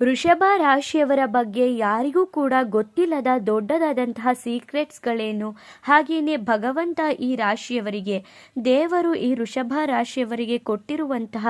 ವೃಷಭ ರಾಶಿಯವರ ಬಗ್ಗೆ ಯಾರಿಗೂ ಕೂಡ ಗೊತ್ತಿಲ್ಲದ ದೊಡ್ಡದಾದಂತಹ ಸೀಕ್ರೆಟ್ಸ್ಗಳೇನು ಹಾಗೆಯೇ ಭಗವಂತ ಈ ರಾಶಿಯವರಿಗೆ, ದೇವರು ಈ ವೃಷಭ ರಾಶಿಯವರಿಗೆ ಕೊಟ್ಟಿರುವಂತಹ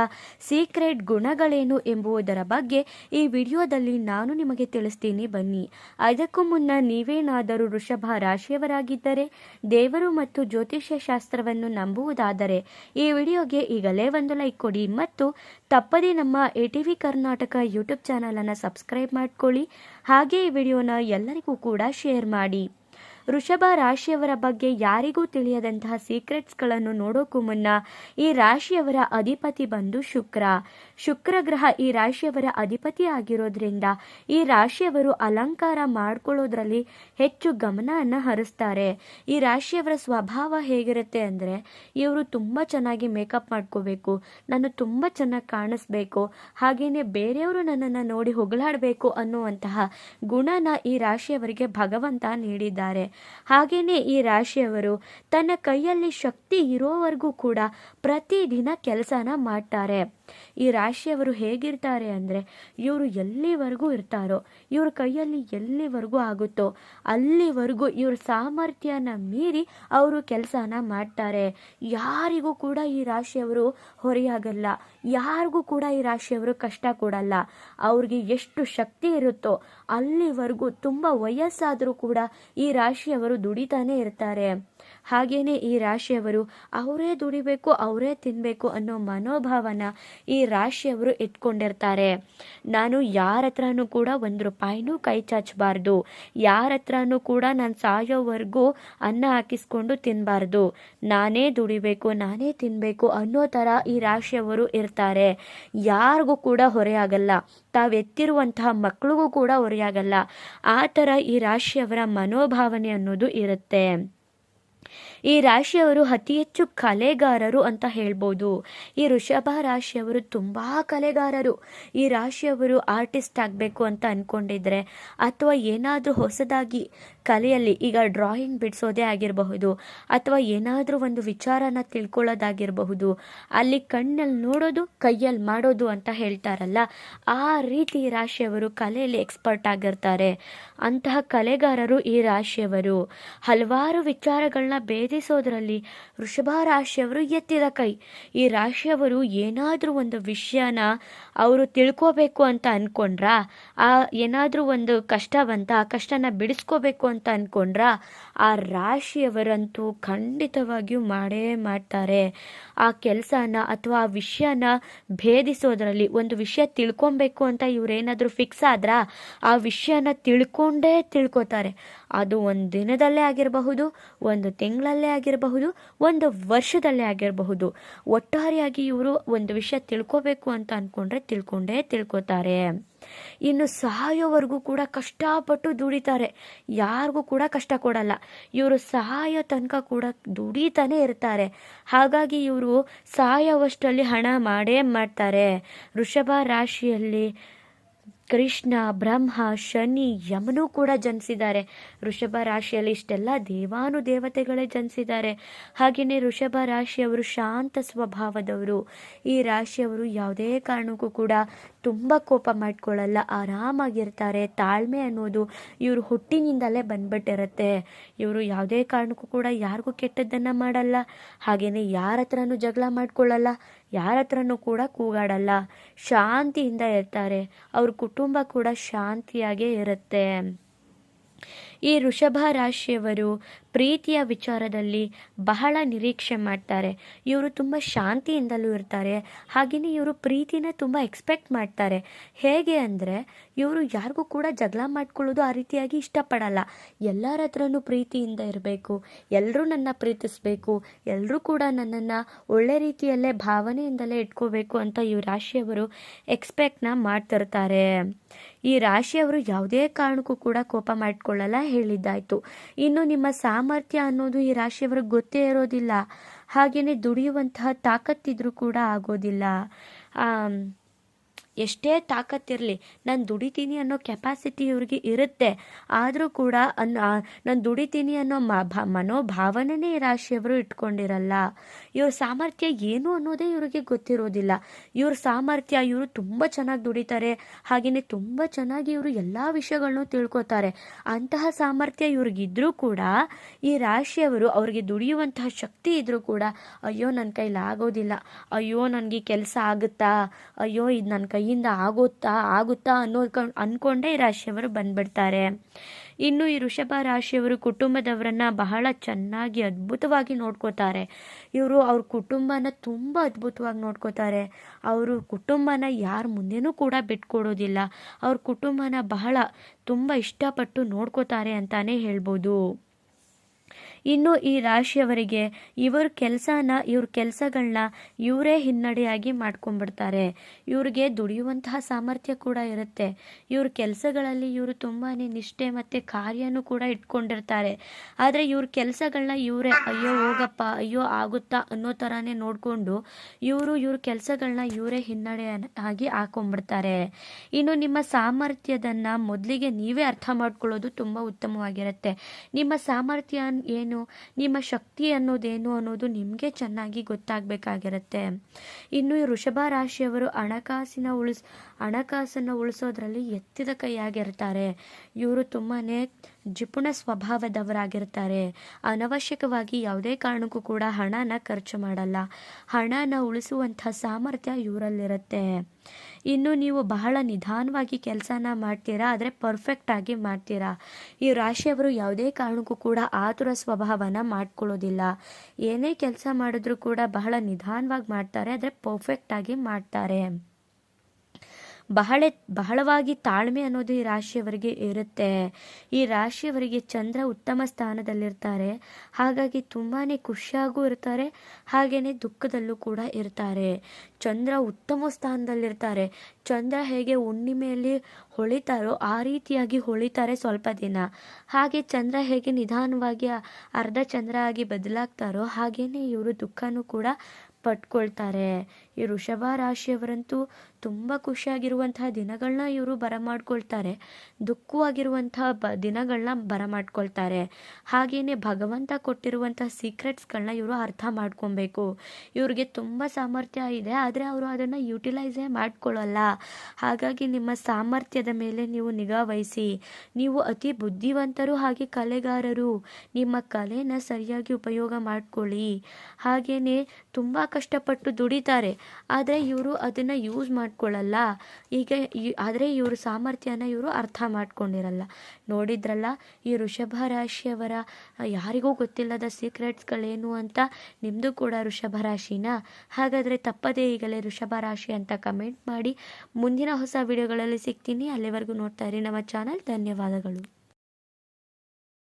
ಸೀಕ್ರೆಟ್ ಗುಣಗಳೇನು ಎಂಬುದರ ಬಗ್ಗೆ ಈ ವಿಡಿಯೋದಲ್ಲಿ ನಾನು ನಿಮಗೆ ತಿಳಿಸ್ತೀನಿ. ಬನ್ನಿ. ಅದಕ್ಕೂ ಮುನ್ನ ನೀವೇನಾದರೂ ವೃಷಭ ರಾಶಿಯವರಾಗಿದ್ದರೆ, ದೇವರು ಮತ್ತು ಜ್ಯೋತಿಷ್ಯ ಶಾಸ್ತ್ರವನ್ನು ನಂಬುವುದಾದರೆ, ಈ ವಿಡಿಯೋಗೆ ಈಗಲೇ ಒಂದು ಲೈಕ್ ಕೊಡಿ ಮತ್ತು ತಪ್ಪದೇ ನಮ್ಮ A T V Karnataka YouTube ಚಾನಲನ್ನು ಸಬ್ಸ್ಕ್ರೈಬ್ ಮಾಡಿಕೊಳ್ಳಿ. ಹಾಗೆ ಈ ವಿಡಿಯೋನ ಎಲ್ಲರಿಗೂ ಕೂಡ ಶೇರ್ ಮಾಡಿ. ವೃಷಭ ರಾಶಿಯವರ ಬಗ್ಗೆ ಯಾರಿಗೂ ತಿಳಿಯದಂತಹ ಸೀಕ್ರೆಟ್ಸ್ಗಳನ್ನು ನೋಡೋಕ್ಕೂ ಮುನ್ನ ಈ ರಾಶಿಯವರ ಅಧಿಪತಿ ಬಂದು ಶುಕ್ರ. ಶುಕ್ರ ಗ್ರಹ ಈ ರಾಶಿಯವರ ಅಧಿಪತಿ ಆಗಿರೋದ್ರಿಂದ ಈ ರಾಶಿಯವರು ಅಲಂಕಾರ ಮಾಡ್ಕೊಳ್ಳೋದ್ರಲ್ಲಿ ಹೆಚ್ಚು ಗಮನವನ್ನು ಹರಿಸ್ತಾರೆ. ಈ ರಾಶಿಯವರ ಸ್ವಭಾವ ಹೇಗಿರುತ್ತೆ ಅಂದರೆ ಇವರು ತುಂಬ ಚೆನ್ನಾಗಿ ಮೇಕಪ್ ಮಾಡ್ಕೋಬೇಕು, ನಾನು ತುಂಬ ಚೆನ್ನಾಗಿ ಕಾಣಿಸ್ಬೇಕು ಹಾಗೆಯೇ ಬೇರೆಯವರು ನನ್ನನ್ನು ನೋಡಿ ಹೊಗಳಾಡಬೇಕು ಅನ್ನುವಂತಹ ಗುಣನ ಈ ರಾಶಿಯವರಿಗೆ ಭಗವಂತ ನೀಡಿದ್ದಾರೆ. ಹಾಗೆಯೇ ಈ ರಾಶಿಯವರು ತನ್ನ ಕೈಯಲ್ಲಿ ಶಕ್ತಿ ಇರೋವರೆಗೂ ಕೂಡ ಪ್ರತಿದಿನ ಕೆಲಸನ ಮಾಡ್ತಾರೆ. ಈ ರಾಶಿಯವರು ಹೇಗಿರ್ತಾರೆ ಅಂದರೆ ಇವರು ಎಲ್ಲಿವರೆಗೂ ಇರ್ತಾರೋ, ಇವ್ರ ಕೈಯಲ್ಲಿ ಎಲ್ಲಿವರೆಗೂ ಆಗುತ್ತೋ ಅಲ್ಲಿವರೆಗೂ ಇವ್ರ ಸಾಮರ್ಥ್ಯನ ಮೀರಿ ಅವರು ಕೆಲಸನ ಮಾಡ್ತಾರೆ. ಯಾರಿಗೂ ಕೂಡ ಈ ರಾಶಿಯವರು ಹೊರೆಯಾಗಲ್ಲ, ಯಾರಿಗೂ ಕೂಡ ಈ ರಾಶಿಯವರು ಕಷ್ಟ ಕೊಡಲ್ಲ. ಅವ್ರಿಗೆ ಎಷ್ಟು ಶಕ್ತಿ ಇರುತ್ತೋ ಅಲ್ಲಿವರೆಗೂ ತುಂಬ ವಯಸ್ಸಾದರೂ ಕೂಡ ಈ ರಾಶಿಯವರು ದುಡಿತಾನೆ ಇರ್ತಾರೆ. ಹಾಗೇನೆ ಈ ರಾಶಿಯವರು ಅವರೇ ದುಡಿಬೇಕು, ಅವರೇ ತಿನ್ನಬೇಕು ಅನ್ನೋ ಮನೋಭಾವನ ಈ ರಾಶಿಯವರು ಇಟ್ಕೊಂಡಿರ್ತಾರೆ. ನಾನು ಯಾರ ಹತ್ರನೂ ಕೂಡ ಒಂದು ರೂಪಾಯಿನೂ ಕೈ ಚಾಚಬಾರ್ದು. ಯಾರ ಹತ್ರನೂ ಕೂಡ ನಾನು ಸಾಯೋವರೆಗೂ ಅನ್ನ ಹಾಕಿಸ್ಕೊಂಡು ತಿನ್ನಬಾರ್ದು ನಾನೇ ದುಡಿಬೇಕು, ನಾನೇ ತಿನ್ನಬೇಕು ಅನ್ನೋ ಥರ ಈ ರಾಶಿಯವರು ಇರ್ತಾರೆ. ಯಾರಿಗೂ ಕೂಡ ಹೊರೆಯಾಗಲ್ಲ. ತಾವೆತ್ತಿರುವಂತಹ ಮಕ್ಕಳಿಗೂ ಕೂಡ ಹೊರೆಯಾಗಲ್ಲ. ಆ ಥರ ಈ ರಾಶಿಯವರ ಮನೋಭಾವನೆ ಅನ್ನೋದು ಇರುತ್ತೆ. ಈ ರಾಶಿಯವರು ಅತಿ ಹೆಚ್ಚು ಕಲೆಗಾರರು ಅಂತ ಹೇಳ್ಬೋದು. ಈ ವೃಷಭ ರಾಶಿಯವರು ತುಂಬ ಕಲೆಗಾರರು. ಈ ರಾಶಿಯವರು ಆರ್ಟಿಸ್ಟ್ ಆಗಬೇಕು ಅಂತ ಅಂದ್ಕೊಂಡಿದ್ರೆ ಅಥವಾ ಏನಾದರೂ ಹೊಸದಾಗಿ ಕಲೆಯಲ್ಲಿ ಈಗ ಡ್ರಾಯಿಂಗ್ ಬಿಡಿಸೋದೇ ಆಗಿರಬಹುದು, ಅಥವಾ ಏನಾದರೂ ಒಂದು ವಿಚಾರನ ತಿಳ್ಕೊಳ್ಳೋದಾಗಿರಬಹುದು, ಅಲ್ಲಿ ಕಣ್ಣಲ್ಲಿ ನೋಡೋದು ಕೈಯಲ್ಲಿ ಮಾಡೋದು ಅಂತ ಹೇಳ್ತಾರಲ್ಲ, ಆ ರೀತಿ ರಾಶಿಯವರು ಕಲೆಯಲ್ಲಿ ಎಕ್ಸ್ಪರ್ಟ್ ಆಗಿರ್ತಾರೆ. ಅಂತಹ ಕಲೆಗಾರರು ಈ ರಾಶಿಯವರು. ಹಲವಾರು ವಿಚಾರಗಳನ್ನ ಭೇದಿಸೋದ್ರಲ್ಲಿ ವೃಷಭ ರಾಶಿಯವರು ಎತ್ತಿದ ಕೈ. ಈ ರಾಶಿಯವರು ಏನಾದರೂ ಒಂದು ವಿಷಯನ ಅವರು ತಿಳ್ಕೋಬೇಕು ಅಂತ ಅಂದ್ಕೊಂಡ್ರ ಆ ಏನಾದರೂ ಒಂದು ಕಷ್ಟ ಬಂತ ಆ ಕಷ್ಟನ ಬಿಡಿಸ್ಕೋಬೇಕು ಅಂತ ಅಂದ್ಕೊಂಡ್ರ ಆ ರಾಶಿಯವರಂತೂ ಖಂಡಿತವಾಗಿಯೂ ಮಾಡೇ ಮಾಡ್ತಾರೆ. ಆ ಕೆಲಸನ ಅಥವಾ ಆ ವಿಷಯನ ಭೇದಿಸೋದ್ರಲ್ಲಿ ಒಂದು ವಿಷಯ ತಿಳ್ಕೊಬೇಕು ಅಂತ ಇವರೇನಾದರೂ ಫಿಕ್ಸ್ ಆದ್ರ? ಆ ವಿಷಯನ ತಿಳ್ಕೊಂಡೇ ತಿಳ್ಕೊತಾರೆ. ಅದು ಒಂದು ದಿನದಲ್ಲೇ ಆಗಿರಬಹುದು, ಒಂದು ತಿಂಗಳಲ್ಲೇ ಆಗಿರಬಹುದು ಒಂದು ವರ್ಷದಲ್ಲೇ ಆಗಿರಬಹುದು. ಒಟ್ಟಾರೆಯಾಗಿ ಇವರು ಒಂದು ವಿಷಯ ತಿಳ್ಕೋಬೇಕು ಅಂತ ಅಂದ್ಕೊಂಡ್ರೆ ತಿಳ್ಕೊಂಡೇ ತಿಳ್ಕೊತಾರೆ. ಇನ್ನು ಸಹಾಯವರೆಗೂ ಕೂಡ ಕಷ್ಟಪಟ್ಟು ದುಡಿತಾರೆ. ಯಾರಿಗೂ ಕೂಡ ಕಷ್ಟ ಕೊಡಲ್ಲ. ಇವರು ಸಹಾಯ ತನಕ ಕೂಡ ದುಡಿತಾನೆ ಇರ್ತಾರೆ. ಹಾಗಾಗಿ ಇವರು ಸಹಾಯವಷ್ಟರಲ್ಲಿ ಹಣ ಮಾಡೇ ಮಾಡ್ತಾರೆ. ವೃಷಭ ರಾಶಿಯಲ್ಲಿ ಕೃಷ್ಣ, ಬ್ರಹ್ಮ, ಶನಿ, ಯಮನೂ ಕೂಡ ಜನಿಸಿದ್ದಾರೆ. ವೃಷಭ ರಾಶಿಯಲ್ಲಿ ಇಷ್ಟೆಲ್ಲ ದೇವಾನು ದೇವತೆಗಳೇ ಜನಿಸಿದ್ದಾರೆ. ಹಾಗೆಯೇ ವೃಷಭ ರಾಶಿಯವರು ಶಾಂತ ಸ್ವಭಾವದವರು. ಈ ರಾಶಿಯವರು ಯಾವುದೇ ಕಾರಣಕ್ಕೂ ಕೂಡ ತುಂಬ ಕೋಪ ಮಾಡ್ಕೊಳ್ಳಲ್ಲ ಆರಾಮಾಗಿರ್ತಾರೆ. ತಾಳ್ಮೆ ಅನ್ನೋದು ಇವರು ಹುಟ್ಟಿನಿಂದಲೇ ಬಂದ್ಬಿಟ್ಟಿರುತ್ತೆ. ಇವರು ಯಾವುದೇ ಕಾರಣಕ್ಕೂ ಕೂಡ ಯಾರಿಗೂ ಕೆಟ್ಟದ್ದನ್ನು ಮಾಡಲ್ಲ. ಹಾಗೆಯೇ ಯಾರ ಹತ್ರನೂ ಜಗಳ ಮಾಡ್ಕೊಳ್ಳಲ್ಲ ಯಾರ ಹತ್ರನೂ ಕೂಡ ಕೂಗಾಡಲ್ಲ. ಶಾಂತಿಯಿಂದ ಇರ್ತಾರೆ. ಅವ್ರ ಕುಟುಂಬ ಕೂಡ ಶಾಂತಿಯಾಗೇ ಇರುತ್ತೆ. ಈ ವೃಷಭ ರಾಶಿಯವರು ಪ್ರೀತಿಯ ವಿಚಾರದಲ್ಲಿ ಬಹಳ ನಿರೀಕ್ಷೆ ಮಾಡ್ತಾರೆ. ಇವರು ತುಂಬ ಶಾಂತಿಯಿಂದಲೂ ಇರ್ತಾರೆ. ಹಾಗೆಯೇ ಇವರು ಪ್ರೀತಿನ ತುಂಬ ಎಕ್ಸ್ಪೆಕ್ಟ್ ಮಾಡ್ತಾರೆ. ಹೇಗೆ ಅಂದರೆ, ಇವರು ಯಾರಿಗೂ ಕೂಡ ಜಗಳ ಮಾಡ್ಕೊಳ್ಳೋದು ಆ ರೀತಿಯಾಗಿ ಇಷ್ಟಪಡಲ್ಲ. ಎಲ್ಲರ ಹತ್ರನೂ ಪ್ರೀತಿಯಿಂದ ಇರಬೇಕು. ಎಲ್ಲರೂ ನನ್ನ ಪ್ರೀತಿಸಬೇಕು. ಎಲ್ಲರೂ ಕೂಡ ನನ್ನನ್ನು ಒಳ್ಳೆ ರೀತಿಯಲ್ಲೇ ಭಾವನೆಯಿಂದಲೇ ಇಟ್ಕೋಬೇಕು ಅಂತ ಈ ರಾಶಿಯವರು ಎಕ್ಸ್ಪೆಕ್ಟ್ನ ಮಾಡ್ತಿರ್ತಾರೆ. ಈ ರಾಶಿಯವರು ಯಾವುದೇ ಕಾರಣಕ್ಕೂ ಕೂಡ ಕೋಪ ಮಾಡ್ಕೊಳ್ಳಲ್ಲ. ಹೇಳಿದ್ದಾಯ್ತು. ಇನ್ನು ನಿಮ್ಮ ಸಾಮರ್ಥ್ಯ ಅನ್ನೋದು ಈ ರಾಶಿಯವರಿಗೆ ಗೊತ್ತೇ ಇರೋದಿಲ್ಲ. ಹಾಗೆಯೇ ದುಡಿಯುವಂತಹ ತಾಕತ್ತಿದ್ರೂ ಕೂಡ ಆಗೋದಿಲ್ಲ. ಎಷ್ಟೇ ತಾಕತ್ತಿರಲಿ ನಾನು ದುಡಿತೀನಿ ಅನ್ನೋ ಕೆಪಾಸಿಟಿ ಇವ್ರಿಗೆ ಇರುತ್ತೆ. ಆದರೂ ಕೂಡ ಅನ್ ನಾನು ದುಡಿತೀನಿ ಅನ್ನೋ ಮ, ಭಾ, ಮನೋಭಾವನೆನೇ ಈ ರಾಶಿಯವರು ಇಟ್ಕೊಂಡಿರಲ್ಲ. ಇವ್ರ ಸಾಮರ್ಥ್ಯ ಏನು ಅನ್ನೋದೇ ಇವರಿಗೆ ಗೊತ್ತಿರೋದಿಲ್ಲ. ಇವ್ರ ಸಾಮರ್ಥ್ಯ ಇವರು ತುಂಬ ಚೆನ್ನಾಗಿ ದುಡಿತಾರೆ. ಹಾಗೆಯೇ ತುಂಬ ಚೆನ್ನಾಗಿ ಇವರು ಎಲ್ಲ ವಿಷಯಗಳನ್ನು ತಿಳ್ಕೊತಾರೆ. ಅಂತಹ ಸಾಮರ್ಥ್ಯ ಇವ್ರಿಗಿದ್ರೂ ಕೂಡ ಈ ರಾಶಿಯವರು ಅವ್ರಿಗೆ ದುಡಿಯುವಂತಹ ಶಕ್ತಿ ಇದ್ರೂ ಕೂಡ, ಅಯ್ಯೋ ನನ್ನ ಕೈಲಿ ಆಗೋದಿಲ್ಲ ಅಯ್ಯೋ, ನನಗೆ ಕೆಲಸ ಆಗುತ್ತಾ? ಅಯ್ಯೋ, ಇದು ನನ್ನ ಕೈಯಿಂದ ಆಗುತ್ತಾ ಆಗುತ್ತಾ ಅನ್ನೋ ಅನ್ಕೊಂಡೇ ಈ ರಾಶಿಯವರು ಬಂದ್ಬಿಡ್ತಾರೆ. ಇನ್ನು ಈ ಋಷಭ ರಾಶಿಯವರು ಕುಟುಂಬದವರನ್ನ ಬಹಳ ಚೆನ್ನಾಗಿ ಅದ್ಭುತವಾಗಿ ನೋಡ್ಕೋತಾರೆ. ಇವರು ಅವ್ರ ಕುಟುಂಬನ ತುಂಬ ಅದ್ಭುತವಾಗಿ ನೋಡ್ಕೋತಾರೆ. ಅವರು ಕುಟುಂಬನ ಯಾರ ಮುಂದೆನೂ ಕೂಡ ಬಿಟ್ಕೊಡೋದಿಲ್ಲ. ಅವ್ರ ಕುಟುಂಬನ ಬಹಳ ತುಂಬ ಇಷ್ಟಪಟ್ಟು ನೋಡ್ಕೋತಾರೆ ಅಂತಾನೆ ಹೇಳ್ಬೋದು. ಇನ್ನು ಈ ರಾಶಿಯವರಿಗೆ ಇವ್ರ ಕೆಲಸನ, ಇವ್ರ ಕೆಲಸಗಳನ್ನ ಇವರೇ ಹಿನ್ನಡೆಯಾಗಿ ಮಾಡ್ಕೊಂಡ್ಬಿಡ್ತಾರೆ. ಇವ್ರಿಗೆ ದುಡಿಯುವಂತಹ ಸಾಮರ್ಥ್ಯ ಕೂಡ ಇರುತ್ತೆ. ಇವ್ರ ಕೆಲಸಗಳಲ್ಲಿ ಇವರು ತುಂಬಾ ನಿಷ್ಠೆ ಮತ್ತು ಕಾರ್ಯನೂ ಕೂಡ ಇಟ್ಕೊಂಡಿರ್ತಾರೆ. ಆದರೆ ಇವ್ರ ಕೆಲಸಗಳನ್ನ ಇವರೇ, ಅಯ್ಯೋ, ಹೋಗಪ್ಪ, ಅಯ್ಯೋ, ಆಗುತ್ತಾ ಅನ್ನೋ ಥರನೇ ನೋಡಿಕೊಂಡು ಇವರು ಇವ್ರ ಕೆಲಸಗಳನ್ನ ಇವರೇ ಹಿನ್ನಡೆ ಆಗಿ ಹಾಕೊಂಡ್ಬಿಡ್ತಾರೆ. ಇನ್ನು ನಿಮ್ಮ ಸಾಮರ್ಥ್ಯದನ್ನು ಮೊದಲಿಗೆ ನೀವೇ ಅರ್ಥ ಮಾಡ್ಕೊಳ್ಳೋದು ತುಂಬ ಉತ್ತಮವಾಗಿರುತ್ತೆ. ನಿಮ್ಮ ಸಾಮರ್ಥ್ಯ ಏನು ನಿಮ್ಮ ಶಕ್ತಿ ಅನ್ನೋದೇನು ಅನ್ನೋದು ನಿಮಗೆ ಚೆನ್ನಾಗಿ ಗೊತ್ತಾಗಬೇಕಾಗಿರುತ್ತೆ. ಇನ್ನು ಈ ವೃಷಭ ರಾಶಿಯವರು ಹಣಕಾಸಿನ ಉಳಿಸ್, ಹಣಕಾಸನ್ನು ಉಳಿಸೋದ್ರಲ್ಲಿ ಎತ್ತಿದ ಕೈಯಾಗಿರ್ತಾರೆ. ಇವರು ತುಂಬಾ ಜಿಪುಣ ಸ್ವಭಾವದವರಾಗಿರ್ತಾರೆ ಅನವಶ್ಯಕವಾಗಿ ಯಾವುದೇ ಕಾರಣಕ್ಕೂ ಕೂಡ ಹಣನ ಖರ್ಚು ಮಾಡಲ್ಲ. ಹಣನ ಉಳಿಸುವಂಥ ಸಾಮರ್ಥ್ಯ ಇವರಲ್ಲಿರುತ್ತೆ. ಇನ್ನು ನೀವು ಬಹಳ ನಿಧಾನವಾಗಿ ಕೆಲಸನ ಮಾಡ್ತೀರಾ? ಆದರೆ ಪರ್ಫೆಕ್ಟಾಗಿ ಮಾಡ್ತೀರಾ? ಈ ರಾಶಿಯವರು ಯಾವುದೇ ಕಾರಣಕ್ಕೂ ಕೂಡ ಆತುರ ಸ್ವಭಾವನ ಮಾಡ್ಕೊಳ್ಳೋದಿಲ್ಲ. ಏನೇ ಕೆಲಸ ಮಾಡಿದ್ರೂ ಕೂಡ ಬಹಳ ನಿಧಾನವಾಗಿ ಮಾಡ್ತಾರೆ. ಆದರೆ ಪರ್ಫೆಕ್ಟಾಗಿ ಮಾಡ್ತಾರೆ. ಬಹಳ, ಬಹಳವಾಗಿ ತಾಳ್ಮೆ ಅನ್ನೋದು ಈ ರಾಶಿಯವರಿಗೆ ಇರುತ್ತೆ. ಈ ರಾಶಿಯವರಿಗೆ ಚಂದ್ರ ಉತ್ತಮ ಸ್ಥಾನದಲ್ಲಿರ್ತಾರೆ. ಹಾಗಾಗಿ ತುಂಬಾ ಖುಷಿಯಾಗೂ ಇರ್ತಾರೆ. ಹಾಗೆಯೇ ದುಃಖದಲ್ಲೂ ಕೂಡ ಇರ್ತಾರೆ. ಚಂದ್ರ ಉತ್ತಮ ಸ್ಥಾನದಲ್ಲಿರ್ತಾರೆ. ಚಂದ್ರ ಹೇಗೆ ಹುಣ್ಣಿಮೆಯಲ್ಲಿ ಹೊಳಿತಾರೋ ಆ ರೀತಿಯಾಗಿ ಹೊಳಿತಾರೆ ಸ್ವಲ್ಪ ದಿನ. ಹಾಗೆ ಚಂದ್ರ ಹೇಗೆ ನಿಧಾನವಾಗಿ ಅರ್ಧ ಚಂದ್ರ ಆಗಿ ಬದಲಾಗ್ತಾರೋ ಹಾಗೆಯೇ ಇವರು ದುಃಖನೂ ಕೂಡ ಪಟ್ಕೊಳ್ತಾರೆ. ಈ ವೃಷಭ ರಾಶಿಯವರಂತೂ ತುಂಬ ಖುಷಿಯಾಗಿರುವಂತಹ ದಿನಗಳನ್ನ ಇವರು ಬರಮಾಡ್ಕೊಳ್ತಾರೆ. ದುಃಖವಾಗಿರುವಂತಹ ಬ ದಿನಗಳನ್ನ ಬರಮಾಡ್ಕೊಳ್ತಾರೆ. ಹಾಗೆಯೇ ಭಗವಂತ ಕೊಟ್ಟಿರುವಂತಹ ಸೀಕ್ರೆಟ್ಸ್ಗಳನ್ನ ಇವರು ಅರ್ಥ ಮಾಡ್ಕೊಬೇಕು. ಇವ್ರಿಗೆ ತುಂಬ ಸಾಮರ್ಥ್ಯ ಇದೆ, ಆದರೆ ಅವರು ಅದನ್ನು ಯುಟಿಲೈಸೇ ಮಾಡ್ಕೊಳ್ಳಲ್ಲ ಹಾಗಾಗಿ ನಿಮ್ಮ ಸಾಮರ್ಥ್ಯದ ಮೇಲೆ ನೀವು ನಿಗಾ ವಹಿಸಿ. ನೀವು ಅತಿ ಬುದ್ಧಿವಂತರು ಹಾಗೆ ಕಲೆಗಾರರು. ನಿಮ್ಮ ಕಲೆನ ಸರಿಯಾಗಿ ಉಪಯೋಗ ಮಾಡ್ಕೊಳ್ಳಿ. ಹಾಗೆಯೇ ತುಂಬ ಕಷ್ಟಪಟ್ಟು ದುಡಿತಾರೆ. ಆದರೆ ಇವರು ಅದನ್ನು ಯೂಸ್ ಮಾಡ್ಕೊಳ್ಳಲ್ಲ ಈಗ ಆದರೆ ಇವರು ಸಾಮರ್ಥ್ಯನ ಇವರು ಅರ್ಥ ಮಾಡ್ಕೊಂಡಿರಲ್ಲ. ನೋಡಿದ್ರಲ್ಲ, ಈ ವೃಷಭ ರಾಶಿಯವರ ಯಾರಿಗೂ ಗೊತ್ತಿಲ್ಲದ ಸೀಕ್ರೆಟ್ಸ್ಗಳೇನು ಅಂತ ನಿಮ್ಮದು ಕೂಡ ಋಷಭ ರಾಶಿನ? ಹಾಗಾದರೆ ತಪ್ಪದೇ ಈಗಲೇ ಋಷಭ ರಾಶಿ ಅಂತ ಕಮೆಂಟ್ ಮಾಡಿ. ಮುಂದಿನ ಹೊಸ ವಿಡಿಯೋಗಳಲ್ಲಿ ಸಿಗ್ತೀನಿ. ಅಲ್ಲಿವರೆಗೂ ನೋಡ್ತಾ ಇರಿ ನಮ್ಮ ಚಾನಲ್ ಧನ್ಯವಾದಗಳು.